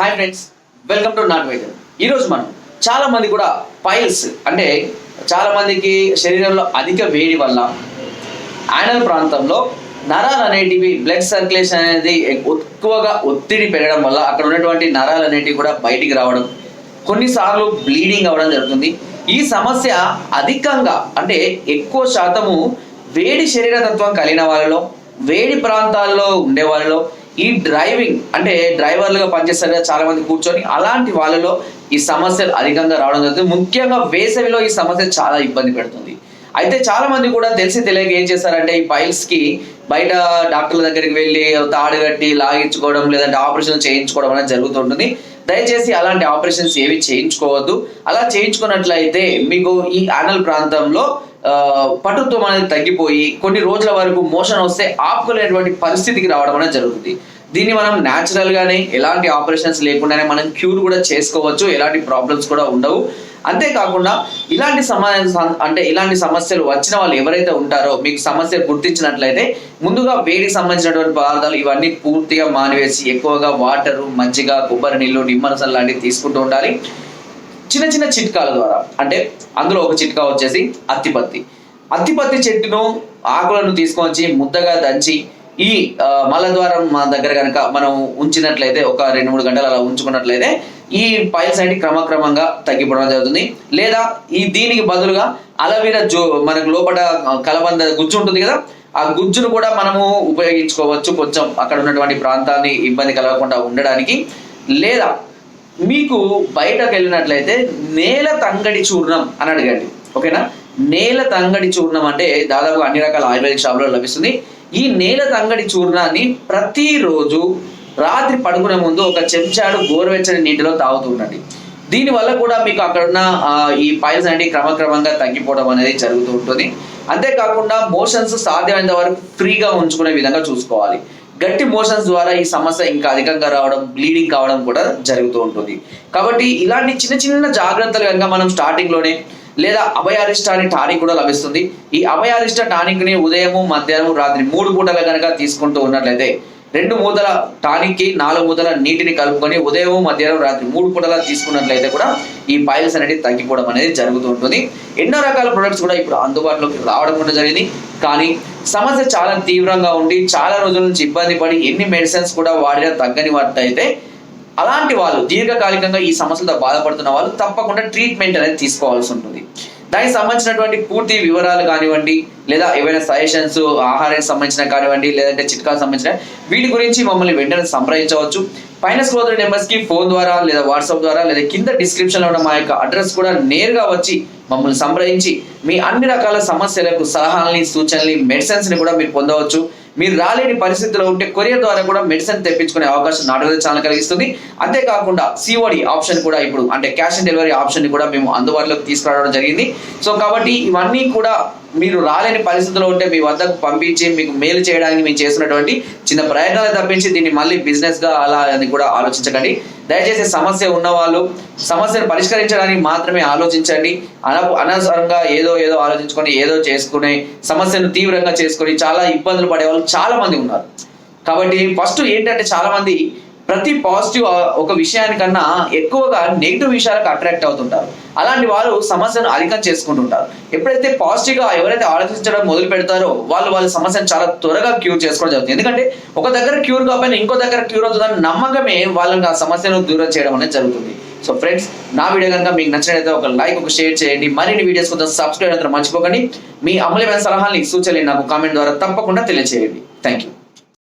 Hi friends welcome to నాట్ వైద్యం ఈరోజు మనం చాలా మంది కూడా పైల్స్ అంటే చాలా మందికి శరీరంలో అధిక వేడి వల్ల యానల్ ప్రాంతంలో నరాలు అనేటివి బ్లడ్ సర్క్యులేషన్ అనేది ఎక్కువగా ఒత్తిడి పెరగడం వల్ల అక్కడ ఉన్నటువంటి నరాలు అనేటివి కూడా బయటికి రావడం కొన్నిసార్లు బ్లీడింగ్ అవ్వడం జరుగుతుంది. ఈ సమస్య అధికంగా అంటే ఎక్కువ శాతము వేడి శరీరతత్వం కలిగిన వాళ్ళలో వేడి ప్రాంతాల్లో ఉండే వాళ్ళలో ఈ డ్రైవింగ్ అంటే డ్రైవర్లుగా పనిచేస్తారు కదా చాలా మంది కూర్చొని అలాంటి వాళ్ళలో ఈ సమస్యలు అధికంగా రావడం జరుగుతుంది. ముఖ్యంగా వేసవిలో ఈ సమస్య చాలా ఇబ్బంది పెడుతుంది. అయితే చాలా మంది కూడా తెలిసి తెలియక ఏం చేస్తారంటే ఈ పైల్స్కి బయట డాక్టర్ల దగ్గరికి వెళ్ళి తాడు కట్టి లాగించుకోవడం లేదంటే ఆపరేషన్ చేయించుకోవడం అనేది జరుగుతుంటుంది దయచేసి అలాంటి ఆపరేషన్స్ ఏవి చేయించుకోవద్దు. అలా చేయించుకున్నట్లయితే మీకు ఈ ఆనల్ ప్రాంతంలో ఆ, పటుత్వం అనేది తగ్గిపోయి కొన్ని రోజుల వరకు మోషన్ వస్తే ఆపుకోలేనటువంటి పరిస్థితికి రావడం అనేది జరుగుతుంది. దీన్ని మనం న్యాచురల్ గానే ఎలాంటి ఆపరేషన్స్ లేకుండానే మనం క్యూర్ కూడా చేసుకోవచ్చు ఎలాంటి ప్రాబ్లమ్స్ కూడా ఉండవు. అంతేకాకుండా ఇలాంటి సమ అంటే ఇలాంటి సమస్యలు వచ్చిన వాళ్ళు ఎవరైతే ఉంటారో మీకు సమస్య గుర్తించినట్లయితే ముందుగా వేడికి సంబంధించినటువంటి పదార్థాలు ఇవన్నీ పూర్తిగా మానివేసి ఎక్కువగా వాటర్ మజ్జిగ కొబ్బరి నీళ్ళు నిమ్మరసం లాంటివి తీసుకుంటూ ఉండాలి. చిన్న చిన్న చిట్కాల ద్వారా అంటే అందులో ఒక చిట్కా వచ్చేసి అత్తిపత్తి. అత్తిపత్తి చెట్టును ఆకులను తీసుకొచ్చి ముద్దగా దంచి ఈ మలద్వారం మా దగ్గర కనుక మనం ఉంచినట్లయితే ఒక రెండు మూడు గంటలు అలా ఉంచుకున్నట్లయితే ఈ పైల్స్ అనేది క్రమక్రమంగా తగ్గిపోవడం జరుగుతుంది. లేదా ఈ దీనికి బదులుగా అలవీరా జో మనకు లోపల కలబంద గుజ్జు ఉంటుంది కదా ఆ గుజ్జును కూడా మనము ఉపయోగించుకోవచ్చు. కొంచెం అక్కడ ఉన్నటువంటి ప్రాంతాన్ని ఇబ్బంది కలగకుండా ఉండడానికి. లేదా మీకు బయటకు వెళ్ళినట్లయితే నేల తంగడి చూర్ణం అని అడగండి. ఓకేనా? నేల తంగడి చూర్ణం అంటే దాదాపు అన్ని రకాల ఆయుర్వేదిక్ షాపులో లభిస్తుంది. ఈ నేల తంగడి చూర్ణాన్ని ప్రతిరోజు రాత్రి పడుకునే ముందు ఒక చెంచాడు గోరువెచ్చని నీటిలో తాగుతూ ఉండండి. దీని వల్ల కూడా మీకు అక్కడ ఉన్న ఈ పైల్స్ అనేవి క్రమక్రమంగా తగ్గిపోవడం అనేది జరుగుతూ ఉంటుంది. అంతేకాకుండా మోషన్స్ సాధ్యమైనంత వరకు ఫ్రీగా ఉంచుకునే విధంగా చూసుకోవాలి. గట్టి మోషన్స్ ద్వారా ఈ సమస్య ఇంకా అధికంగా రావడం బ్లీడింగ్ కావడం కూడా జరుగుతూ ఉంటుంది. కాబట్టి ఇలాంటి చిన్న చిన్న జాగ్రత్తలు కనుక మనం స్టార్టింగ్లోనే లేదా అభయారిష్ట అనే టానిక్ కూడా లభిస్తుంది. ఈ అభయారిష్ట టానిక్ని ఉదయము మధ్యాహ్నం రాత్రి మూడు పూటలు కనుక తీసుకుంటూ ఉన్నట్లయితే రెండు మూతల టానిక్కి నాలుగు మూతల నీటిని కలుపుకొని ఉదయం మధ్యాహ్నం రాత్రి మూడు పూటలా తీసుకున్నట్లయితే కూడా ఈ పైల్స్ అనేది తగ్గిపోవడం అనేది జరుగుతూ ఉంటుంది. ఎన్నో రకాల ప్రొడక్ట్స్ కూడా ఇప్పుడు అందుబాటులోకి రావడం కూడా జరిగింది. కానీ సమస్య చాలా తీవ్రంగా ఉండి చాలా రోజుల నుంచి ఇబ్బంది పడి ఎన్ని మెడిసిన్స్ కూడా వాడినా తగ్గని వాటి అయితే అలాంటి వాళ్ళు దీర్ఘకాలికంగా ఈ సమస్యలతో బాధపడుతున్న వాళ్ళు తప్పకుండా ట్రీట్మెంట్ అనేది తీసుకోవాల్సి ఉంటుంది. దానికి సంబంధించినటువంటి పూర్తి వివరాలు కానివ్వండి లేదా ఏవైనా సజెషన్స్ ఆహారానికి సంబంధించిన కానివ్వండి లేదంటే చిట్కాలకు సంబంధించిన వీటి గురించి మమ్మల్ని వెంటనే సంప్రదించవచ్చు. పైన స్క్రోల్ నెంబర్స్కి ఫోన్ ద్వారా లేదా వాట్సాప్ ద్వారా లేదా కింద డిస్క్రిప్షన్లో ఉన్న మా యొక్క అడ్రస్ కూడా నేరుగా వచ్చి మమ్మల్ని సంప్రదించి మీ అన్ని రకాల సమస్యలకు సలహాలని సూచనలు మెడిసిన్స్ని కూడా మీరు పొందవచ్చు. మీరు రాలేని పరిస్థితిలో ఉంటే కొరియర్ ద్వారా కూడా మెడిసిన్ తెప్పించుకునే అవకాశం నాటుగా ఛానల్ కలిగిస్తుంది. అంతేకాకుండా సిఓడి ఆప్షన్ కూడా ఇప్పుడు అంటే క్యాష్ ఆన్ డెలివరీ ఆప్షన్ కూడా మేము అందుబాటులోకి తీసుకురావడం జరిగింది. సో కాబట్టి ఇవన్నీ కూడా మీరు రాలేని పరిస్థితిలో ఉంటే మీ వద్దకు పంపించి మీకు మేలు చేయడానికి మేము చేస్తున్నటువంటి చిన్న ప్రయత్నాలు తప్పించి దీన్ని మళ్ళీ బిజినెస్గా అలా అని కూడా ఆలోచించకండి. దయచేసి సమస్య ఉన్నవాళ్ళు సమస్యను పరిష్కరించడానికి మాత్రమే ఆలోచించండి. అన అనవసరంగా ఏదో ఏదో ఆలోచించుకొని ఏదో చేసుకుని సమస్యను తీవ్రంగా చేసుకొని చాలా ఇబ్బందులు పడే వాళ్ళు చాలా మంది ఉన్నారు. కాబట్టి ఫస్ట్ ఏంటంటే చాలా మంది ప్రతి పాజిటివ్ ఒక విషయానికన్నా ఎక్కువగా నెగిటివ్ విషయాలకు అట్రాక్ట్ అవుతుంటారు. అలాంటి వారు సమస్యను అధికం చేసుకుంటుంటారు. ఎప్పుడైతే పాజిటివ్గా ఎవరైతే ఆలోచించడం మొదలు పెడతారో వాళ్ళు వాళ్ళ సమస్యను చాలా త్వరగా క్యూర్ చేసుకోవడం జరుగుతుంది. ఎందుకంటే ఒక దగ్గర క్యూర్ కాకపోయినా ఇంకో దగ్గర క్యూర్ అవుతుందని నమ్మకమే వాళ్ళని ఆ సమస్యను దూరం చేయడం అనేది జరుగుతుంది. సో ఫ్రెండ్స్ నా వీడియో కనుక మీకు నచ్చినట్లయితే ఒక లైక్ ఒక షేర్ చేయండి. మరిన్ని వీడియోస్ కొంచెం సబ్స్క్రైబ్ అంతా మర్చిపోకండి. మీ అమూల్యమైన సలహాలని సూచనలు నాకు కామెంట్ ద్వారా తప్పకుండా తెలియజేయండి థ్యాంక్ యూ